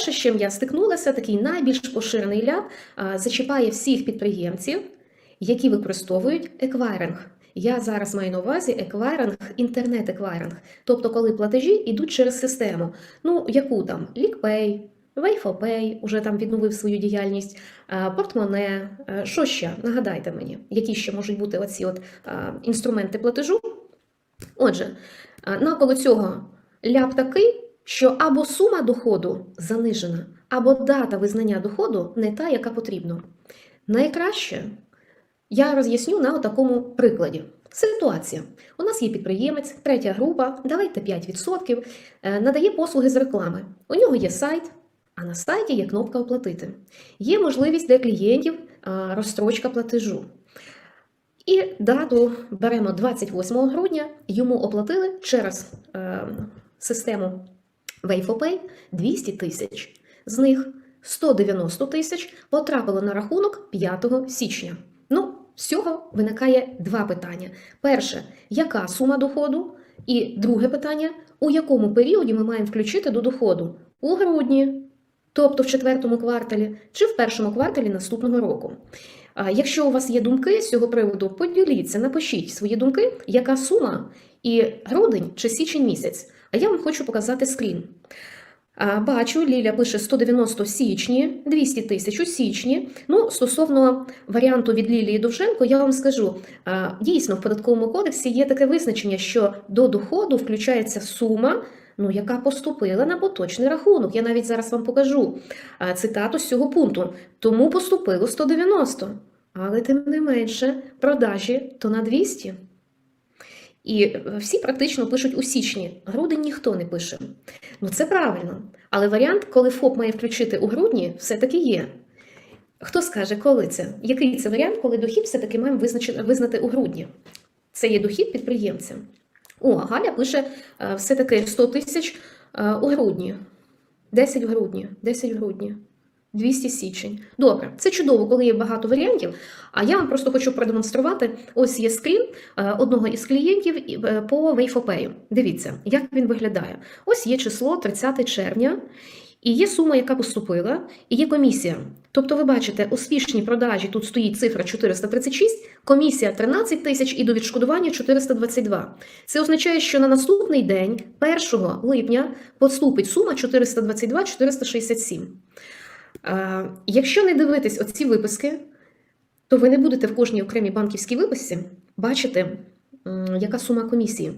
перше, з чим я стикнулася, такий найбільш поширений ляп зачіпає всіх підприємців, які використовують еквайринг. Я зараз маю на увазі еквайринг, інтернет-еквайринг, тобто коли платежі йдуть через систему. Ну, яку там LickPay, Wayfopay, уже там відновив свою діяльність, портмоне, що ще? Нагадайте мені, які ще можуть бути оці от інструменти платежу. Отже, навколо цього ляп такий, що або сума доходу занижена, або дата визнання доходу не та, яка потрібна. Найкраще я роз'ясню на такому прикладі. Ситуація. У нас є підприємець, третя група, давайте 5%, е, надає послуги з реклами. У нього є сайт, а на сайті є кнопка Оплатити. Є можливість для клієнтів розстрочка платежу. І дату беремо 28 грудня, йому оплатили через е, систему Wayfopay 200 тисяч. З них 190 тисяч потрапило на рахунок 5 січня. Ну, з цього виникає два питання. Перше, яка сума доходу? І друге питання, у якому періоді ми маємо включити до доходу? У грудні, тобто в четвертому кварталі, чи в першому кварталі наступного року. Якщо у вас є думки з цього приводу, поділіться, напишіть свої думки, яка сума і грудень чи січень місяць. А я вам хочу показати скрін. Бачу, Ліля пише 190 в січні, 200 тисяч у січні. Ну, стосовно варіанту від Лілії Довженко, я вам скажу, дійсно в податковому кодексі є таке визначення, що до доходу включається сума, ну, яка поступила на поточний рахунок. Я навіть зараз вам покажу цитату з цього пункту. Тому поступило 190. Але тим не менше, продажі то на 200. І е, всі практично пишуть у січні. Грудень ніхто не пише. Ну це правильно. Але варіант, коли ФОП має включити у грудні, все-таки є. Хто скаже, коли це? Який це варіант, коли дохід все-таки маємо визнати у грудні? Це є дохід підприємця. О, Галя пише е, все-таки 100 тисяч е, у грудні. 10 в грудні, 10 в грудні. 200 січень. Добре, це чудово, коли є багато варіантів. А я вам просто хочу продемонструвати. Ось є скрін е, одного із клієнтів е, по Wayfopay. Дивіться, як він виглядає. Ось є число 30 червня, і є сума, яка поступила, і є комісія. Тобто, ви бачите, успішні продажі тут стоїть цифра 436, комісія 13 тисяч і до відшкодування 422. Це означає, що на наступний день, 1 липня, поступить сума 422-467. Е, Якщо не дивитись оці виписки, то ви не будете в кожній окремій банківській виписці бачити, яка сума комісії.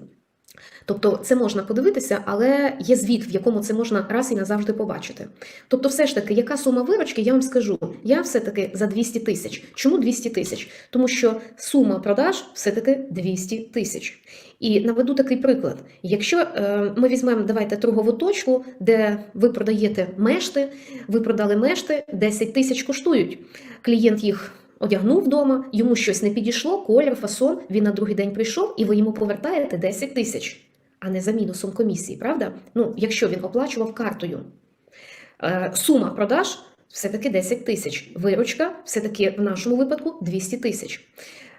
Тобто це можна подивитися, але є звіт, в якому це можна раз і назавжди побачити. Тобто, все ж таки, яка сума виручки, я вам скажу. Я все-таки за 200 тисяч. Чому 200 тисяч? Тому що сума продаж все-таки 200 тисяч. І наведу такий приклад. Якщо е, ми візьмемо, давайте торгову точку, де ви продаєте мешти, ви продали мешти, 10 тисяч коштують. Клієнт їх одягнув вдома, йому щось не підійшло, колір, фасон, він на другий день прийшов і ви йому повертаєте 10 тисяч, а не за мінусом комісії, правда? Ну, якщо він оплачував картою. Е, сума продаж все-таки 10 тисяч. Виручка все-таки в нашому випадку 200 тисяч.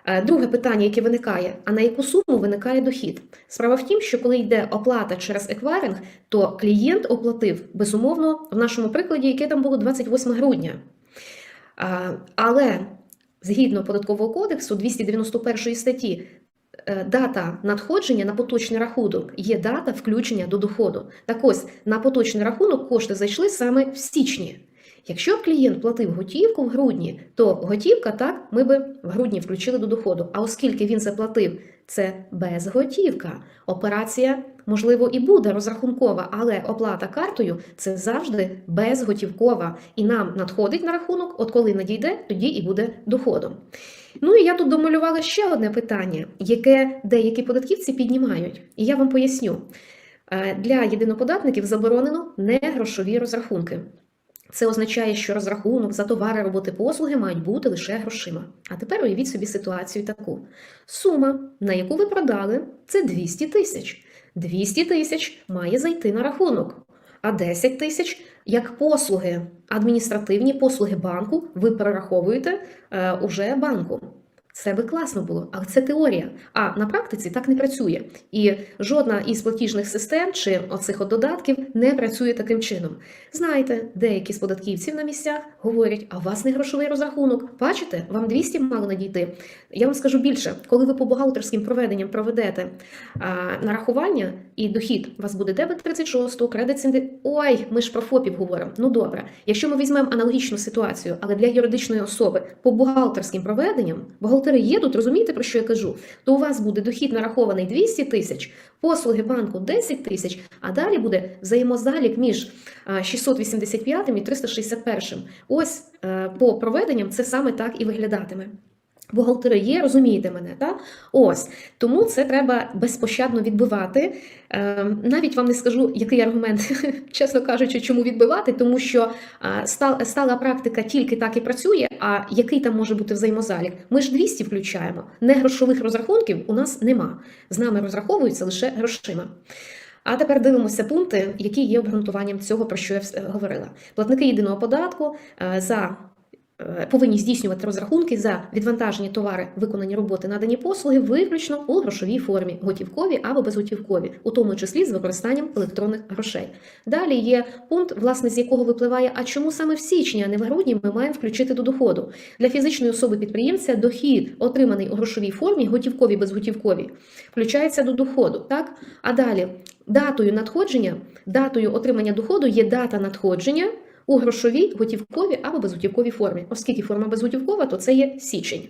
Е, Друге питання, яке виникає: а на яку суму виникає дохід? Справа в тім, що коли йде оплата через еквайринг, то клієнт оплатив безумовно в нашому прикладі, яке там було 28 грудня. А, Але згідно податкового кодексу 291 статті. е, Дата надходження на поточний рахунок є дата включення до доходу. Так ось на поточний рахунок кошти зайшли саме в січні. Якщо б клієнт платив готівку в грудні, то готівка так ми би в грудні включили до доходу. А оскільки він заплатив це безготівка, операція, можливо, і буде розрахункова, але оплата картою це завжди безготівкова. І нам надходить на рахунок, от коли надійде, тоді і буде доходом. Ну і я тут домалювала ще одне питання, яке деякі податківці піднімають. І я вам поясню. Е, Для єдиноподатників заборонено негрошові розрахунки. Це означає, що розрахунок за товари, роботи, послуги мають бути лише грошима. А тепер уявіть собі ситуацію таку: сума, на яку ви продали, це 200 тисяч. 200 тисяч має зайти на рахунок, а 10 тисяч як послуги, адміністративні послуги банку ви перераховуєте е, уже банку. Це би класно було, але це теорія. А на практиці так не працює. І жодна із платіжних систем чи оцих от додатків не працює таким чином. Знаєте, деякі з податківців на місцях говорять, а у вас не грошовий розрахунок. Бачите, вам 200 мало надійти. Я вам скажу більше, коли ви по бухгалтерським проведенням проведете а, нарахування і дохід, у вас буде дебет 36, кредит 70. Ой, ми ж про ФОПів говоримо. Ну добре. Якщо ми візьмемо аналогічну ситуацію, але для юридичної особи по бухгалтерським проведенням, бухгалтери тут, розумієте, про що я кажу, то у вас буде дохід нарахований 200 тисяч, послуги банку 10 тисяч, а далі буде взаємозалік між 685 і 361. Ось е, по проведенням це саме так і виглядатиме. Бухгалтери є, розумієте мене, так? Ось тому це треба безпощадно відбивати. Е, навіть вам не скажу, який аргумент, чесно кажучи, чому відбивати, тому що стала практика тільки так і працює. А який там може бути взаємозалік? Ми ж 200 включаємо. Не грошових розрахунків у нас нема. З нами розраховуються лише грошима. А тепер дивимося пункти, які є обґрунтуванням цього, про що я говорила. Платники єдиного податку е, за повинні здійснювати розрахунки за відвантажені товари, виконані роботи, надані послуги, виключно у грошовій формі, готівкові або безготівкові, у тому числі з використанням електронних грошей. Далі є пункт, власне, з якого випливає, а чому саме в січні, а не в грудні ми маємо включити до доходу. Для фізичної особи підприємця дохід, отриманий у грошовій формі, готівкові, безготівкові, включається до доходу. Так? А далі датою надходження, датою отримання доходу є дата надходження у грошовій, готівковій або безготівковій формі. Оскільки форма безготівкова, то це є січень.